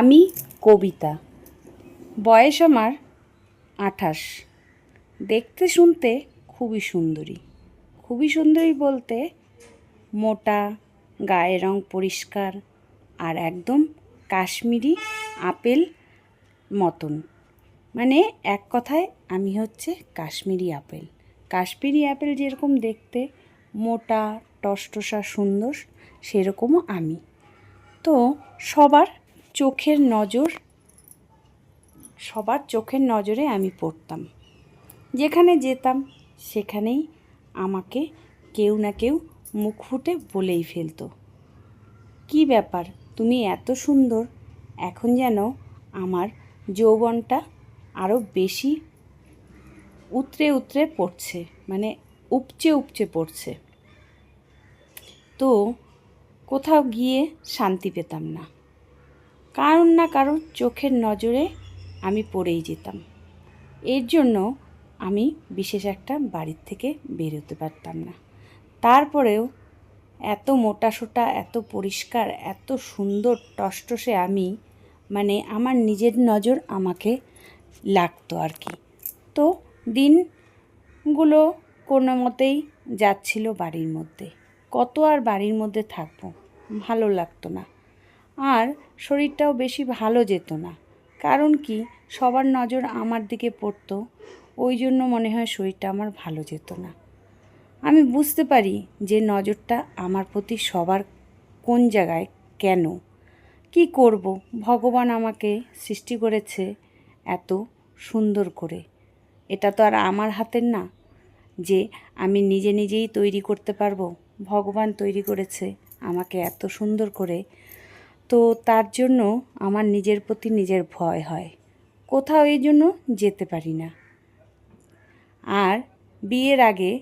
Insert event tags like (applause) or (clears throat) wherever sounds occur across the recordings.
আমি কবিতা। বয়স আমার আঠাশ। দেখতে শুনতে খুবই সুন্দরী। খুবই সুন্দরী বলতে মোটা, গায়ের রং পরিষ্কার আর একদম কাশ্মীরি আপেল মতন। মানে এক কথায় আমি হচ্ছে কাশ্মীরি আপেল। কাশ্মীরি আপেল যেরকম দেখতে মোটা, টসটসা, সুন্দর, সেরকমও আমি। তো সবার চোখের নজর, সবার চোখের নজরে আমি পড়তাম। যেখানে যেতাম, সেখানেই আমাকে কেউ না কেউ মুখ ফুটে বলেই ফেলতো। কি ব্যাপার? তুমি এত সুন্দর। এখন যেন আমার যৌবনটা আরও বেশি উতরে উতরে পড়ছে মানে উপচে উপচে পড়ছে। তো কোথাও গিয়ে শান্তি পেতাম না। কারণ না কারণ চোখের নজরে আমি পড়েই যেতাম। এর জন্য আমি বিশেষ একটা বাড়ির থেকে বেরোতে পারতাম না। তারপরেও এত মোটাসোটা, এত পরিষ্কার, এত সুন্দর, টসটসে আমি মানে আমার নিজের নজর আমাকে লাগতো আর কি। তো দিনগুলো কোনো মতেই যাচ্ছিল বাড়ির মধ্যে। কত আর বাড়ির মধ্যে থাকব? ভালো লাগতো না। আর শরীরটাও বেশি ভালো যেত না। কারণ কি? সবার নজর আমার দিকে পড়তো, ওই জন্য মনে হয় শরীরটা আমার ভালো যেত না। আমি বুঝতে পারি যে নজরটা আমার প্রতি সবার কোন জায়গায় কেন? কি করব? ভগবান আমাকে সৃষ্টি করেছে এত সুন্দর করে। এটা তো আর আমার হাতের না। যে আমি নিজে নিজেই তৈরি করতে পারব, ভগবান তৈরি করেছে আমাকে এত সুন্দর করে। তো তার জন্য আমার নিজের প্রতি নিজের ভয় হয়। কোথাও এই জন্য যেতে পারি না। আর বিয়ের আগে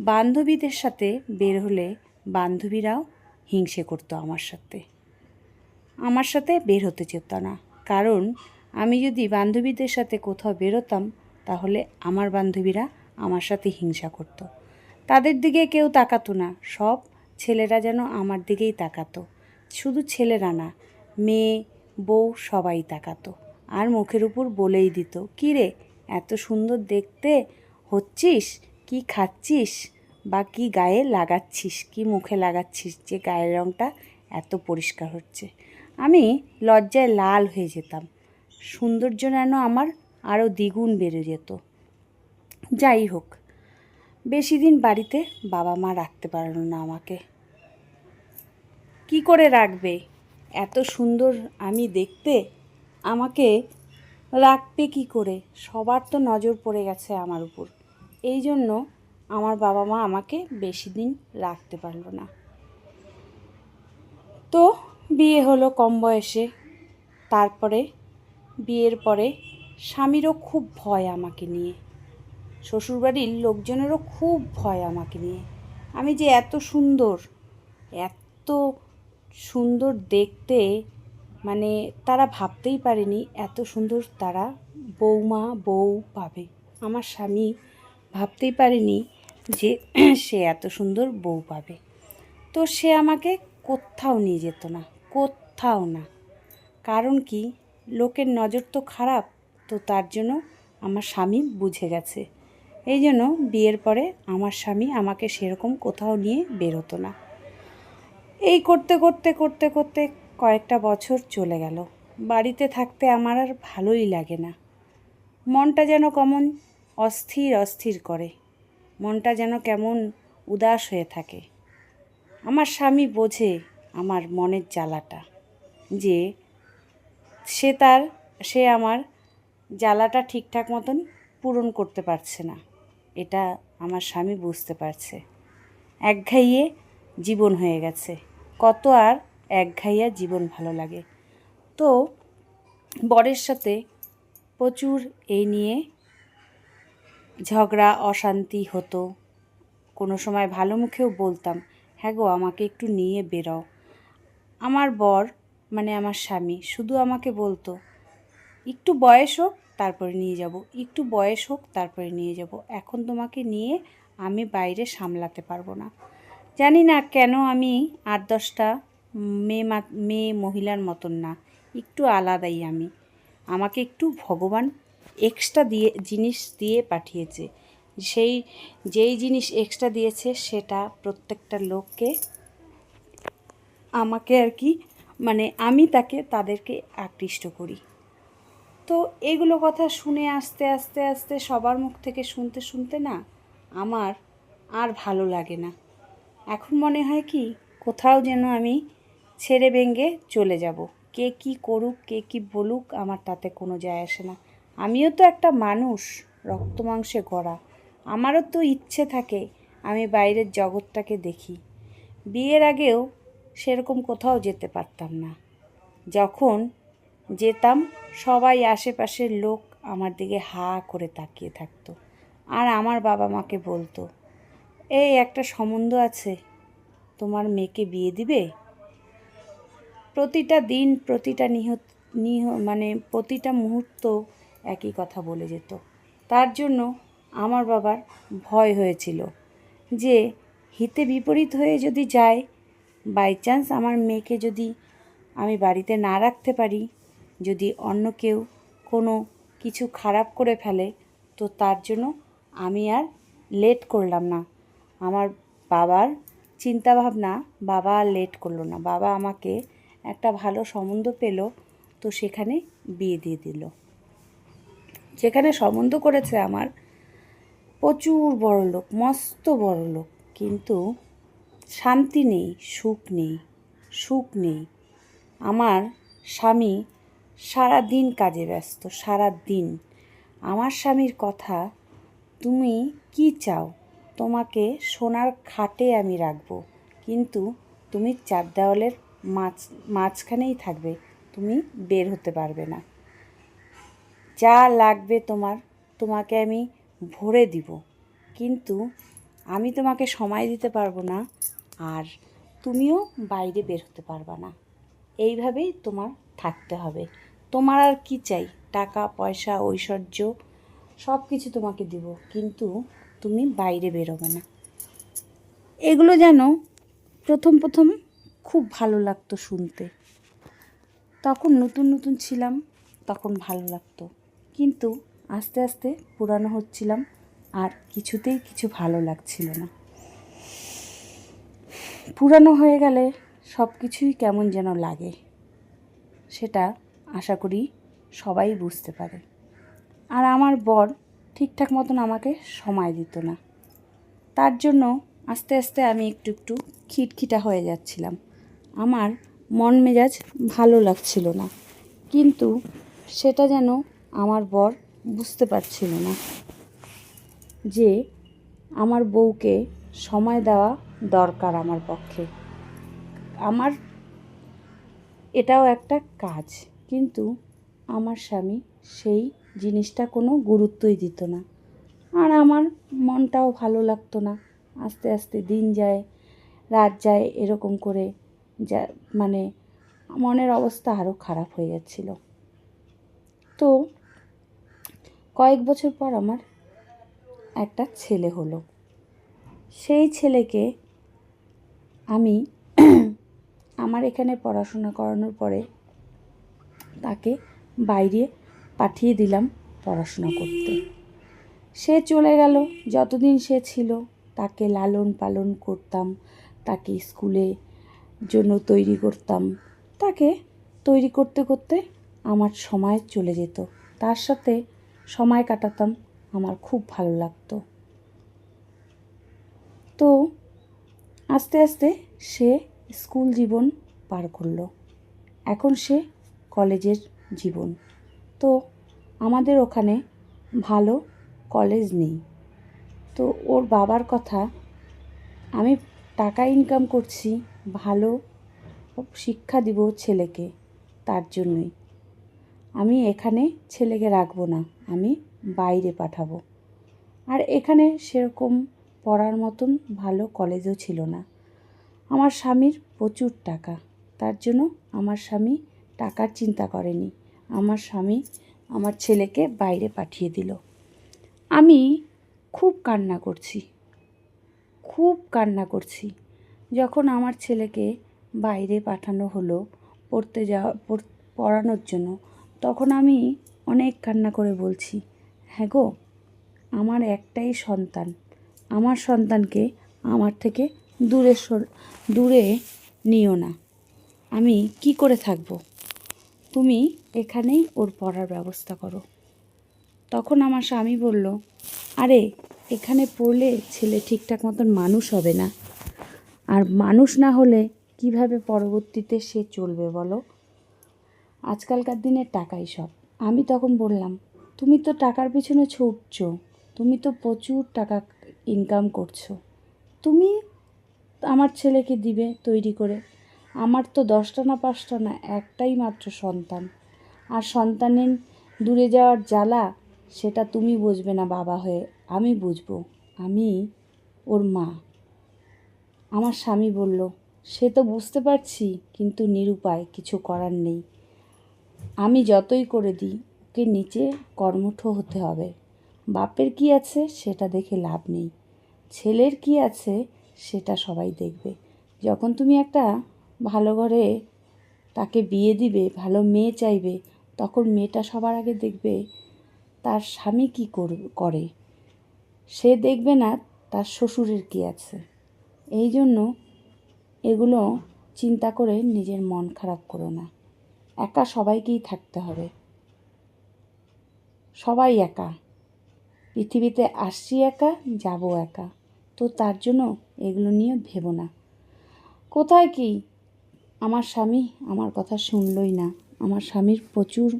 বান্ধবীদের সাথে বের হলে বান্ধবীরাও হিংসে করতো আমার সাথে। আমার সাথে বের হতে চেত না। কারণ আমি যদি বান্ধবীদের সাথে কোথাও বেরোতাম, তাহলে আমার বান্ধবীরা আমার সাথে হিংসা করতো। তাদের দিকে কেউ তাকাতো না। সব ছেলেরা যেন আমার দিকেই তাকাতো। শুধু ছেলেরা না, মেয়ে, বউ সবাই তাকাতো। আর মুখের উপর বলেই দিত, কী রে, এত সুন্দর দেখতে, হচ্ছিস? কি খাচ্ছিস? বা কি গায়ে লাগাচ্ছিস? কি মুখে লাগাচ্ছিস যে গায়ের রঙটা এত পরিষ্কার হচ্ছে? আমি লজ্জায় লাল হয়ে যেতাম। সৌন্দর্য যেন আমার আরও দ্বিগুণ বেড়ে যেত। যাই হোক, বেশি দিন বাড়িতে বাবা মা রাখতে পারল না আমাকে। কি করে রাখবে? এত সুন্দর আমি দেখতে? আমাকে রাখবে কি করে? সবার তো নজর পড়ে গেছে আমার উপর। এই জন্য আমার বাবা মা আমাকে বেশি দিন রাখতে পারল না। তো বিয়ে হলো কম বয়সে। তারপরে, বিয়ের পরে স্বামীরও খুব ভয় আমাকে নিয়ে। শ্বশুরবাড়ির লোকজনেরও খুব ভয় আমাকে নিয়ে। আমি যে এত সুন্দর, এত সুন্দর দেখতে মানে তারা ভাবতেই পারেনি এত সুন্দর তারা বৌমা, বউ পাবে। আমার স্বামী ভাবতেই পারেনি যে (clears throat) সে এত সুন্দর বউ পাবে। তো সে আমাকে কোথাও নিয়ে যেত না, কোথাও না। কারণ কি? লোকের নজর তো খারাপ, তো তার জন্য আমার স্বামী বুঝে গেছে। এই জন্য বিয়ের পরে আমার স্বামী আমাকে সেরকম কোথাও নিয়ে বেরোতো না। এই করতে করতে করতে করতে কয়েকটা বছর চলে গেল। বাড়িতে থাকতে আমার আর ভালোই লাগে না। মনটা যেন কেমন অস্থির অস্থির করে। মনটা যেন কেমন উদাস হয়ে থাকে। আমার স্বামী বোঝে আমার মনের জ্বালাটা যে সে তার, সে আমার জ্বালাটা ঠিকঠাক মতন পূরণ করতে পারছে না। এটা আমার স্বামী বুঝতে পারছে। একঘাইয়ে জীবন হয়ে গেছে। কত আর একঘাইয়া জীবন ভালো লাগে। তো বরের সাথে প্রচুর এই নিয়ে ঝগড়া, অশান্তি হতো। কোনো সময় ভালো মুখেও বলতাম হ্যাঁ গো, আমাকে একটু নিয়ে বেরো আমার বর মানে আমার স্বামী, শুধু আমাকে বলতো, একটু বয়স হোক, তারপরে নিয়ে যাব। একটু বয়স হোক, তারপরে নিয়ে যাব। এখন তোমাকে নিয়ে আমি বাইরে সামলাতে পারব না। জানি না কেন আমি আট দশটা মেয়ে মেয়ে মহিলার মতন না। একটু আলাদাই আমি। আমাকে একটু ভগবান এক্সট্রা দিয়ে, জিনিস দিয়ে পাঠিয়েছে। সেই, যেই জিনিস এক্সট্রা দিয়েছে সেটা প্রত্যেকটা লোককে আমাকে আর কি মানে আমি তাকে, তাদেরকে আকৃষ্ট করি। তো এগুলো কথা শুনে আস্তে আস্তে আস্তে সবার মুখ থেকে শুনতে শুনতে না আমার আর ভালো লাগে না। এখন মনে হয় কি, কোথাও যেন আমি ছেড়ে ভেঙ্গে চলে যাব। কে কি করুক, কে কি বলুক, আমার তাতে কোনো যায় আসে না। আমিও তো একটা মানুষ, রক্ত মাংসে গড়া। আমারও তো ইচ্ছে থাকে আমি বাইরের জগৎটাকে দেখি। বিয়ের আগেও সেরকম কোথাও যেতে পারতাম না। যখন যেতাম, সবাই আশেপাশের লোক আমার দিকে হা করে তাকিয়ে থাকতো। আর আমার বাবা মাকে বলতো এই একটা সম্বন্ধ আছে। তোমার মেয়েকে বিয়ে দিবে? প্রতিটা দিন, প্রতিটা নিহত, নিহ মানে প্রতিটা মুহূর্ত একই কথা বলে যেত। তার জন্য আমার বাবার ভয় হয়েছিল যে, হিতে বিপরীত হয়ে যদি যায় বাই চান্স আমার মেয়েকে যদি আমি বাড়িতে না রাখতে পারি, যদি অন্য কেউ কোনো কিছু খারাপ করে ফেলে, তো তার জন্য আমি আর লেট করলাম না। আমার বাবার চিন্তাভাবনা বাবা আর লেট করল না। বাবা আমাকে একটা ভালো সম্বন্ধ পেল, তো সেখানে বিয়ে দিয়ে দিল। যেখানে সম্বন্ধ করেছে আমার প্রচুর বড় লোক, মস্ত বড় লোক, কিন্তু শান্তি নেই, সুখ নেই সুখ নেই। আমার স্বামী সারা দিন কাজে ব্যস্ত সারা দিন আমার স্বামীর কথা তুমি কি চাও? তোমাকে সোনার খাটে আমি রাখব। কিন্তু তুমি চার দেওয়ালের মাঝ মাঝখানেই থাকবে, তুমি বের হতে পারবে না। যা লাগবে তোমার, তোমাকে আমি ভরে দিব। কিন্তু আমি তোমাকে সময় দিতে পারব না, আর তুমিও বাইরে বের হতে পারবে না। এইভাবেই তোমার থাকতে হবে। তোমার আর কি চাই? টাকা, পয়সা, ঐশ্বর্য সব কিছু তোমাকে দিব। কিন্তু তুমি বাইরে বেরোবে না। এগুলো যেন প্রথম প্রথম খুব ভালো লাগতো শুনতে। তখন নতুন নতুন ছিলাম, তখন ভালো লাগতো। কিন্তু আস্তে আস্তে পুরানো হচ্ছিলাম আর কিছুতেই কিছু ভালো লাগছিল না। পুরানো হয়ে গেলে সব কিছুই কেমন যেন লাগে, সেটা আশা করি সবাই বুঝতে পারে। আর আমার বর ঠিকঠাক মতন আমাকে সময় দিত না। তার জন্য আস্তে আস্তে আমি একটু একটু খিটখিটা হয়ে যাচ্ছিলাম। আমার মন মেজাজ ভালো লাগছিল না। কিন্তু সেটা যেন আমার বর বুঝতে পারছিল না যে আমার বউকে সময় দেওয়া দরকার আমার পক্ষে। আমার এটাও একটা কাজ, কিন্তু আমার স্বামী সেই জিনিসটা কোনো গুরুত্বই দিত না। আর আমার মনটাও ভালো লাগতো না। আস্তে আস্তে দিন যায়, রাত যায়, এরকম করে যা মানে মনের অবস্থা আরও খারাপ হয়ে যাচ্ছিল। তো কয়েক বছর পর আমার একটা ছেলে হলো। সেই ছেলেকে আমি আমার এখানে পড়াশোনা করানোর পরে তাকে বাইরে পাঠিয়ে দিলাম পড়াশোনা করতে। সে চলে গেল, যতদিন সে ছিল, তাকে লালন পালন করতাম, তাকে স্কুলে জন্য তৈরি করতাম, তাকে তৈরি করতে করতে আমার সময় চলে যেত। তার সাথে সময় কাটাতাম, আমার খুব ভালো লাগতো। তো আস্তে আস্তে সে স্কুল জীবন পার করল। এখন সে কলেজের জীবন। তো আমাদের ওখানে ভালো কলেজ নেই। তো ওর বাবার কথা, আমি টাকা ইনকাম করছি, ভালো শিক্ষা দিব ছেলেকে তার জন্যই। আমি এখানে ছেলেকে রাখব না, আমি বাইরে পাঠাবো। আর এখানে সেরকম পড়ার মতন ভালো কলেজও ছিল না। আমার স্বামীর প্রচুর টাকা, তার জন্য আমার স্বামী টাকার চিন্তা করেনি। আমার স্বামী আমার ছেলেকে বাইরে পাঠিয়ে দিল। আমি খুব কান্না করছি, খুব কান্না করছি। যখন আমার ছেলেকে বাইরে পাঠানো হলো পড়তে যাওয়া পড়ানোর জন্য, তখন আমি অনেক কান্না করে বলছি হ্যাঁ গো, আমার একটাই সন্তান। আমার সন্তানকে আমার থেকে দূরে সর- দূরে নিও না। আমি কি করে থাকব? তুমি এখানেই ওর পড়ার ব্যবস্থা করো। তখন আমার স্বামী বলল, আরে, এখানে পড়লে ছেলে ঠিকঠাক মতন মানুষ হবে না। আর মানুষ না হলে কীভাবে পরবর্তীতে সে চলবে বলো? আজকালকার দিনে টাকাই সব। আমি তখন বললাম, তুমি তো টাকার পিছনে ছুটছো, তুমি তো প্রচুর টাকা ইনকাম করছ। তুমি আমার ছেলেকে দিবে তৈরি করে। আমার তো দশটা না পাঁচটা না, একটাই মাত্র সন্তান। আর সন্তানের দূরে যাওয়ার জ্বালা, সেটা তুমি বুঝবে না বাবা হয়ে, আমি বুঝব। আমি ওর মা। আমার স্বামী বলল, সে তো বুঝতে পারছি, কিন্তু নিরুপায়, কিছু করার নেই। আমি যতই করে দিই, ওকে নিচে কর্মঠ হতে হবে। বাপের কি আছে, সেটা দেখে লাভ নেই। ছেলের কি আছে, সেটা সবাই দেখবে। যখন তুমি একটা ভালো ঘরে তাকে বিয়ে দিবে, ভালো মেয়ে চাইবে, তখন মেয়েটা সবার আগে দেখবে তার স্বামী কী করে। সে দেখবে না তার শ্বশুরের কী আছে। এই জন্য এগুলো চিন্তা করে নিজের মন খারাপ করো না। একা সবাইকেই থাকতে হবে। সবাই একা। পৃথিবীতে আসছি একা, যাব একা। তো তার জন্য এগুলো নিয়ে ভেবো না। কোথায় কি আমার স্বামী আমার কথা শুনলই না। আমার স্বামীর প্রচুর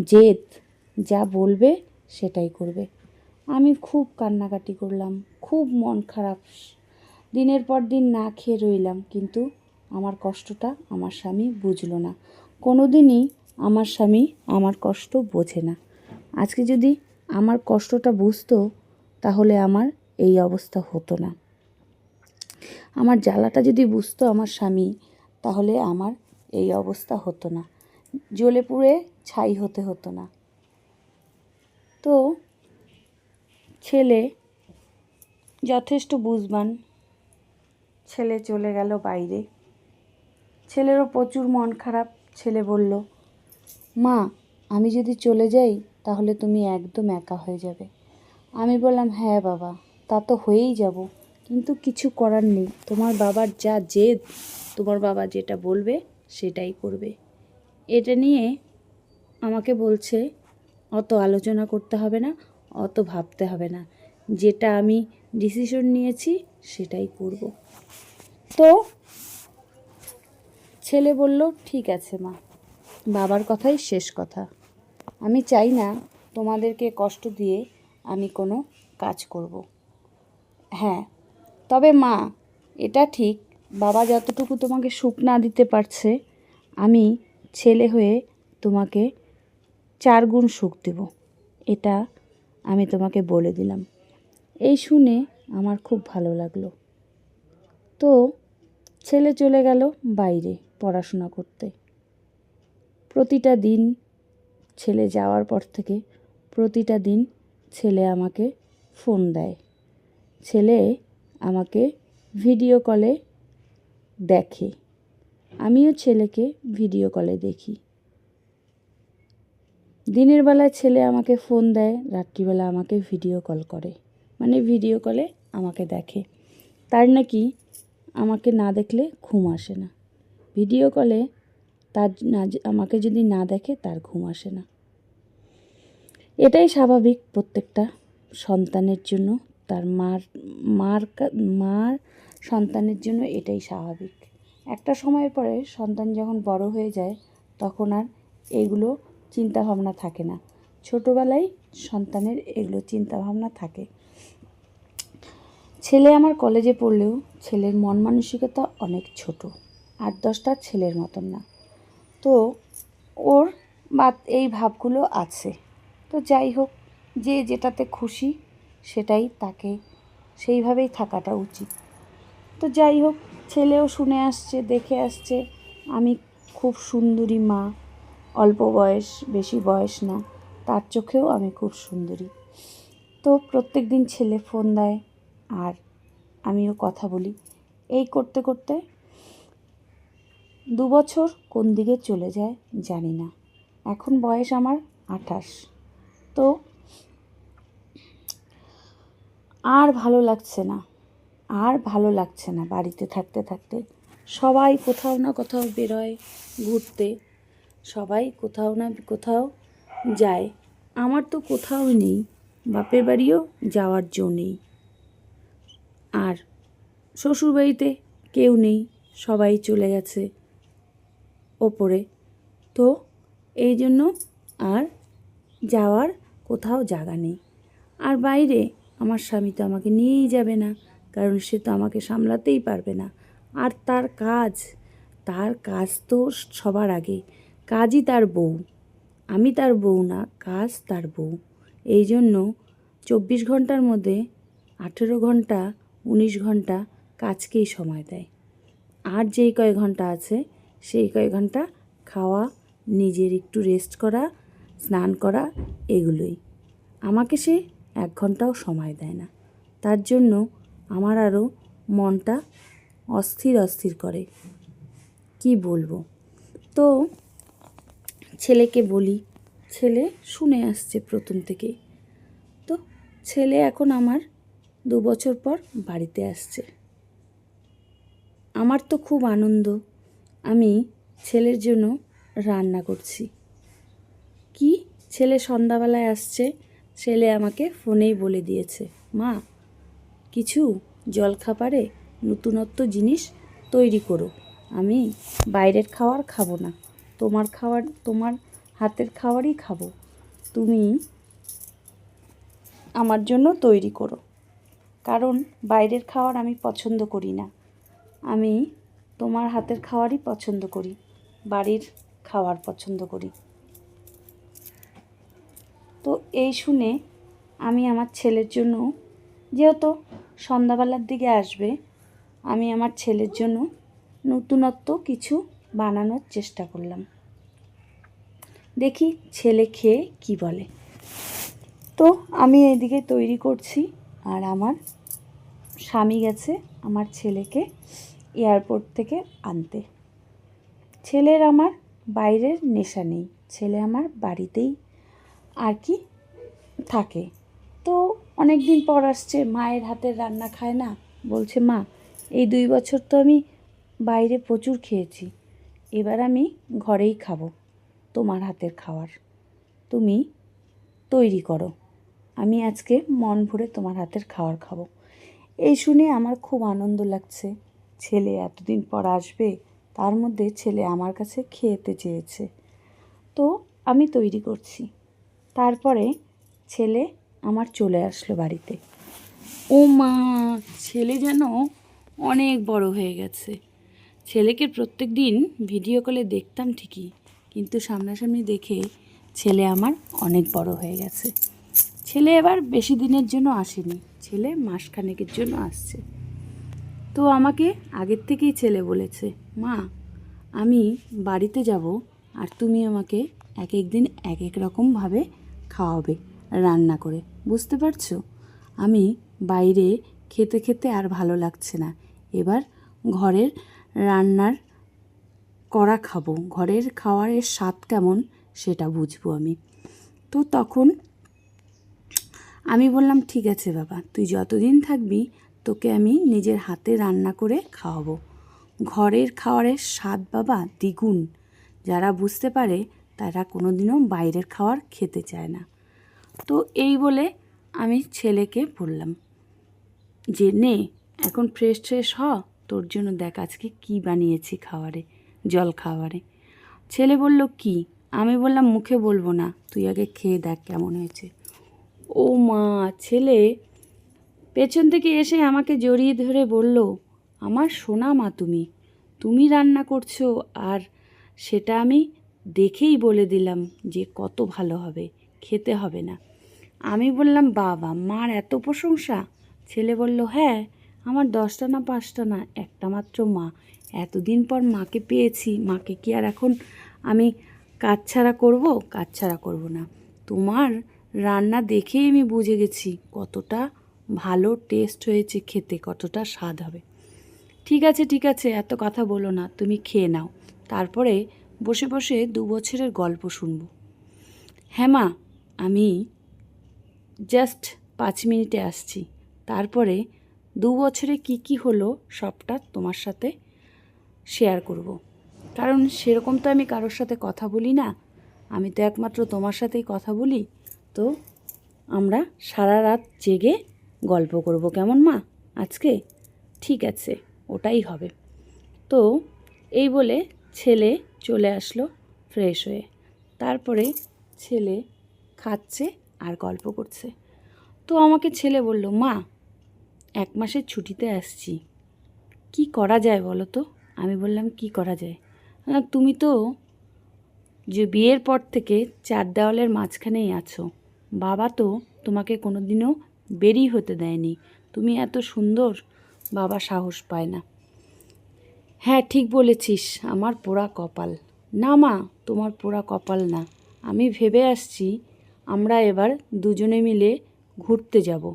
জেদ, যা বলবে সেটাই করবে। আমি খুব কান্নাকাটি করলাম, খুব মন খারাপ। দিনের পর দিন না খেয়ে রইলাম, কিন্তু আমার কষ্টটা আমার স্বামী বুঝলো না। কোনো দিনই আমার স্বামী আমার কষ্ট বোঝে না। আজকে যদি আমার কষ্টটা বুঝতো, তাহলে আমার এই অবস্থা হতো না। আমার জ্বালাটা যদি বুঝতো আমার স্বামী তাহলে আমার এই অবস্থা হতো না। জ্বলে পুড়ে ছাই হতে হতো না। তো ছেলে, যথেষ্ট বুঝবান। ছেলে চলে গেল বাইরে। ছেলেরও প্রচুর মন খারাপ। ছেলে বলল, মা, আমি যদি চলে যাই, তাহলে তুমি একদম একা হয়ে যাবে। আমি বললাম হ্যাঁ বাবা, তা তো হয়েই যাব। কিন্তু কিছু করার নেই। তোমার বাবার যা জেদ, তোমার বাবা যেটা বলবে সেটাই করবে। এটা নিয়ে আমাকে বলছে, অত আলোচনা করতে হবে না, অত ভাবতে হবে না। যেটা আমি ডিসিশন নিয়েছি সেটাই করব। তো ছেলে বলল, ঠিক আছে মা, বাবার কথাই শেষ কথা। আমি চাই না তোমাদেরকে কষ্ট দিয়ে আমি কোনো কাজ করব। হ্যাঁ তবে মা, এটা ঠিক। বাবা যতটুকু তোমাকে সুখ না দিতে পারছে, আমি ছেলে হয়ে তোমাকে চার গুণ সুখ দেব। এটা আমি তোমাকে বলে দিলাম। এই শুনে আমার খুব ভালো লাগল। তো ছেলে চলে গেল বাইরে পড়াশোনা করতে। প্রতিটা দিন ছেলে যাওয়ার পর থেকে প্রতিটা দিন ছেলে আমাকে ফোন দেয়। ছেলে আমাকে ভিডিও কলে দেখে। আমিও ছেলেকে ভিডিও কলে দেখি। দিনের বেলায় ছেলে আমাকে ফোন দেয়, রাত্রিবেলা আমাকে ভিডিও কল করে। মানে ভিডিও কলে আমাকে দেখে। তার নাকি আমাকে না দেখলে ঘুম আসে না। ভিডিও কলে তার না আমাকে যদি না দেখে তার ঘুম আসে না। এটাই স্বাভাবিক প্রত্যেকটা সন্তানের জন্য। তার মার মার মার সন্তানের জন্য এটাই স্বাভাবিক। একটা সময়ের পরে সন্তান যখন বড় হয়ে যায়, তখন আর এগুলো চিন্তাভাবনা থাকে না। ছোটোবেলায় সন্তানের এগুলো চিন্তাভাবনা থাকে। ছেলে আমার কলেজে পড়লেও ছেলের মন মানসিকতা অনেক ছোট। আট দশটা ছেলের মতন না। তো ওর বা এই ভাবগুলো আছে। তো যাই হোক, যে যেটাতে খুশি সেটাই তাকে, সেইভাবেই থাকাটা উচিত। তো যাই হোক, ছেলেও শুনে আসছে, দেখে আসছে, আমি খুব সুন্দরী মা, অল্প বয়স, বেশি বয়স না, তার চোখেও আমি খুব সুন্দরী। তো প্রত্যেক দিন ছেলে ফোন দেয়, আর আমিও কথা বলি। এই করতে করতে দু বছর কোন দিকে চলে যায় জানি না। এখন বয়স আমার আঠাশ। তো আর ভালো লাগছে না। আর ভালো লাগছে না বাড়িতে থাকতে থাকতে। সবাই কোথাও না কোথাও বেরোয় ঘুরতে। সবাই কোথাও না কোথাও যায়। আমার তো কোথাও নেই, বাপের বাড়িও যাওয়ার জো নেই। আর শ্বশুরবাড়িতে কেউ নেই, সবাই চলে গেছে ওপরে। তো এই জন্য আর যাওয়ার কোথাও জায়গা নেই। আর বাইরে আমার স্বামী তো আমাকে নিয়েই যাবে না, কারণ সে তো আমাকে সামলাতেই পারবে না। আর তার কাজ তার কাজ তো সবার আগে। কাজই তার বউ। আমি তার বউ না, কাজ তার বউ। এই জন্য চব্বিশ ঘণ্টার মধ্যে আঠেরো ঘণ্টা, উনিশ ঘণ্টা কাজকেই সময় দেয়। আর যেই কয় ঘণ্টা আছে, সেই কয় ঘণ্টা খাওয়া, নিজের একটু রেস্ট করা, স্নান করা, এগুলোই। আমাকে সে এক ঘন্টাও সময় দেয় না। তার জন্য আমার আরও মনটা অস্থির অস্থির করে। কি বলব? তো ছেলেকে বলি, ছেলে শুনে আসছে প্রথম থেকে তো ছেলে এখন আমার দু বছর পর বাড়িতে আসছে। আমার তো খুব আনন্দ, আমি ছেলের জন্য রান্না করছি। কি? ছেলে সন্ধ্যাবেলায় আসছে ছেলে আমাকে ফোনেই বলে দিয়েছে, মা, কিছু জলখাবারে নতুনত্ব জিনিস তৈরি করো। আমি বাইরের খাবার খাব না। তোমার খাবার তোমার হাতের খাবারই খাব। তুমি আমার জন্য তৈরি করো। কারণ বাইরের খাবার আমি পছন্দ করি না। আমি তোমার হাতের খাবারই পছন্দ করি। বাড়ির খাবার পছন্দ করি। তো এই শুনে আমি আমার ছেলের জন্য, যেহেতু সন্ধ্যাবেলার দিকে আসবে, আমি আমার ছেলের জন্য নতুনত্ব কিছু বানানোর চেষ্টা করলাম। দেখি ছেলে খেয়ে কি বলে। তো আমি এদিকে তৈরি করছি, আর আমার স্বামী গেছে আমার ছেলেকে এয়ারপোর্ট থেকে আনতে। ছেলের আমার বাইরের নেশা নেই, ছেলে আমার বাড়িতেই আর কি থাকে। তো অনেক দিন পর আসছে, মায়ের হাতের রান্না খায় না? বলছে, মা, এই দুই বছর তো আমি বাইরে প্রচুর খেয়েছি, এবার আমি ঘরেই খাব তোমার হাতের খাওয়ার। তুমি তৈরি করো, আমি আজকে মন ভরে তোমার হাতের খাবার খাব। এই শুনে আমার খুব আনন্দ লাগছে। ছেলে এতদিন পর আসবে, তার মধ্যে ছেলে আমার কাছে খেতে চেয়েছে। তো আমি তৈরি করছি। তারপরে ছেলে আমার চলে আসলো বাড়িতে। ও মা, ছেলে যেন অনেক বড় হয়ে গেছে। ছেলেকে প্রত্যেক দিন ভিডিও কলে দেখতাম ঠিকই, কিন্তু সামনাসামনি দেখে ছেলে আমার অনেক বড় হয়ে গেছে। ছেলে এবার বেশি দিনের জন্য আসেনি, ছেলে মাসখানেকের জন্য আসছে। তো আমাকে আগের থেকেই ছেলে বলেছে, মা, আমি বাড়িতে যাব আর তুমি আমাকে এক এক দিন এক এক রকমভাবে খাওয়াবে রান্না করে, বুঝতে পারছ? আমি বাইরে খেতে খেতে আর ভালো লাগছে না। এবার ঘরের রান্নার করা খাব। ঘরের খাওয়ারের স্বাদ কেমন সেটা বুঝব আমি। তো তখন আমি বললাম, ঠিক আছে বাবা, তুই যতদিন থাকবি তোকে আমি নিজের হাতে রান্না করে খাওয়াবো। ঘরের খাওয়ারের স্বাদ বাবা দ্বিগুণ। যারা বুঝতে পারে তারা কোনোদিনও বাইরের খাবার খেতে চায় না। তো এই বলে আমি ছেলেকে বললাম যে, নে, এখন ফ্রেশ ট্রেশ হ, তোর জন্য দেখ আজকে কী বানিয়েছি খাবারে জল খাবারে ছেলে বলল, কি? আমি বললাম, মুখে বলব না, তুই আগে খেয়ে দেখ কেমন হয়েছে। ও মা, ছেলে! পেছন থেকে এসে আমাকে জড়িয়ে ধরে বলল, আমার সোনা মা তুমি তুমি রান্না করছ, আর সেটা আমি দেখেই বলে দিলাম যে কত ভালো হবে, খেতে হবে না। আমি বললাম, বাবা, মার এত প্রশংসা? ছেলে বলল হ্যাঁ আমার দশটা না পাঁচটা না, একটা মাত্র মা। এতদিন পর মাকে পেয়েছি, মাকে কি আর এখন আমি কাজ ছাড়া করব কাজ ছাড়া করব না। তোমার রান্না দেখেই আমি বুঝে গেছি কতটা ভালো টেস্ট হয়েছে খেতে, কতটা স্বাদ হবে। ঠিক আছে ঠিক আছে, এত কথা বলো না, তুমি খেয়ে নাও। তারপরে বসে বসে দু বছরের গল্প শুনব। হ্যাঁ মা, আমি জাস্ট পাঁচ মিনিটে আসছি। তারপরে দু বছরে কি কি হলো সবটা তোমার সাথে শেয়ার করব। কারণ সেরকম তো আমি কারোর সাথে কথা বলি না। আমি তো একমাত্র তোমার সাথেই কথা বলি। তো আমরা সারা রাত জেগে গল্প করব কেমন মা? আজকে ঠিক আছে, ওটাই হবে। তো এই বলে ছেলে চলে আসলো ফ্রেশ হয়ে। তারপরে ছেলে খাচ্ছে আর গল্প করছে। তো আমাকে ছেলে বলল, মা, এক মাসের ছুটিতে আসছি। কি করা যায় বলো তো? আমি বললাম, কি করা যায়? তুমি তো যে বিয়ের পর থেকে চার দেওয়ালের মাঝখানেই আছো, বাবা তো তোমাকে কোনো দিনও বেরি হতে দেয়নি। তুমি এত সুন্দর, বাবা সাহস পায় না। হ্যাঁ ঠিক বলেছিস। আমার পোড়া কপাল। না মা, তোমার পোড়া কপাল না। আমি ভেবে আসছি আমরা এবার দুজনে মিলে ঘুরতে যাব।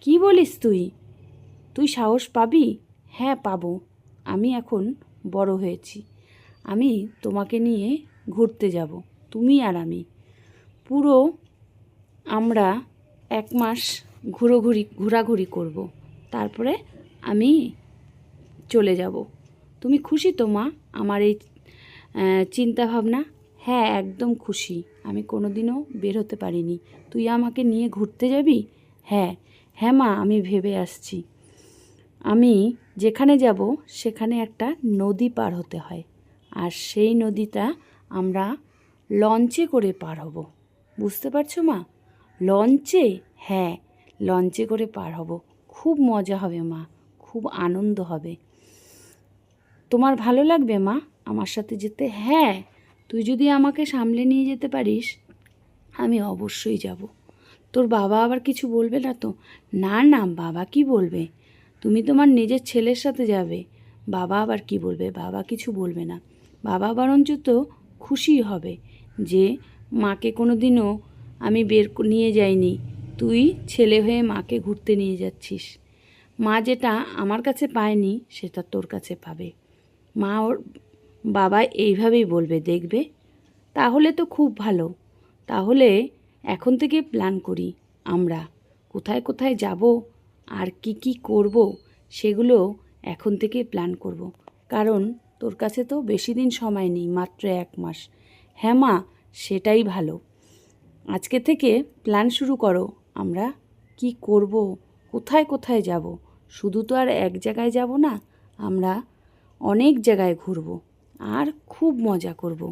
কি বলিস তুই? তুই সাহস পাবি? হ্যাঁ পাবো। আমি এখন বড় হয়েছি। আমি তোমাকে নিয়ে ঘুরতে যাব, তুমি আর আমি। পুরো আমরা এক মাস ঘুরোঘুরি, ঘোরাঘুরি করব। তারপরে আমি চলে যাব। তুমি খুশি তো, মা? আমার এই চিন্তা ভাবনা হ্যাঁ একদম খুশি। আমি কোনো দিনও বের হতে পারিনি। তুই আমাকে নিয়ে ঘুরতে যাবি? হ্যাঁ। হ্যাঁ মা, আমি ভেবে আসছি। আমি যেখানে যাব, সেখানে একটা নদী পার হতে হয়। আর সেই নদীটা আমরা লঞ্চে করে পার হব। বুঝতে পারছ, মা? লঞ্চে? হ্যাঁ লঞ্চে করে পার হব। খুব মজা হবে, মা। খুব আনন্দ হবে। তোমার ভালো লাগবে, মা? আমার সাথে যেতে? হ্যাঁ তুই যদি আমাকে সামলে নিয়ে যেতে পারিস, আমি অবশ্যই যাব। তোর বাবা আবার কিছু বলবে না তো? না না, বাবা কি বলবে? তুমি তোমার নিজের ছেলের সাথে যাবে। বাবা আবার কি বলবে? বাবা কিছু বলবে না। বাবা বরঞ্চ তো খুশি হবে যে মাকে কোনো দিনও আমি বের নিয়ে যাইনি। তুই ছেলে হয়ে মাকে ঘুরতে নিয়ে যাচ্ছিস। মা যেটা আমার কাছে পায়নি, সেটা তোর কাছে পাবে। মা ওর বাবা এইভাবেই বলবে, দেখবে? তাহলে তো খুব ভালো। তাহলে এখন থেকে প্ল্যান করি আমরা। কোথায় কোথায় যাব? আর কি কি করব? সেগুলো এখন থেকে প্ল্যান করব। কারণ তোর কাছে তো বেশি দিন সময় নেই, মাত্র এক মাস। হ্যাঁ মা, সেটাই ভালো। আজকে থেকে প্ল্যান শুরু করো। আমরা কি করব? কোথায় কোথায় যাব? শুধু তো আর এক জায়গায় যাব না, আমরা অনেক জায়গায় ঘুরব আর খুব মজা করব।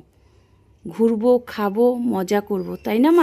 ঘুরবো খাব মজা করব তাই না মা?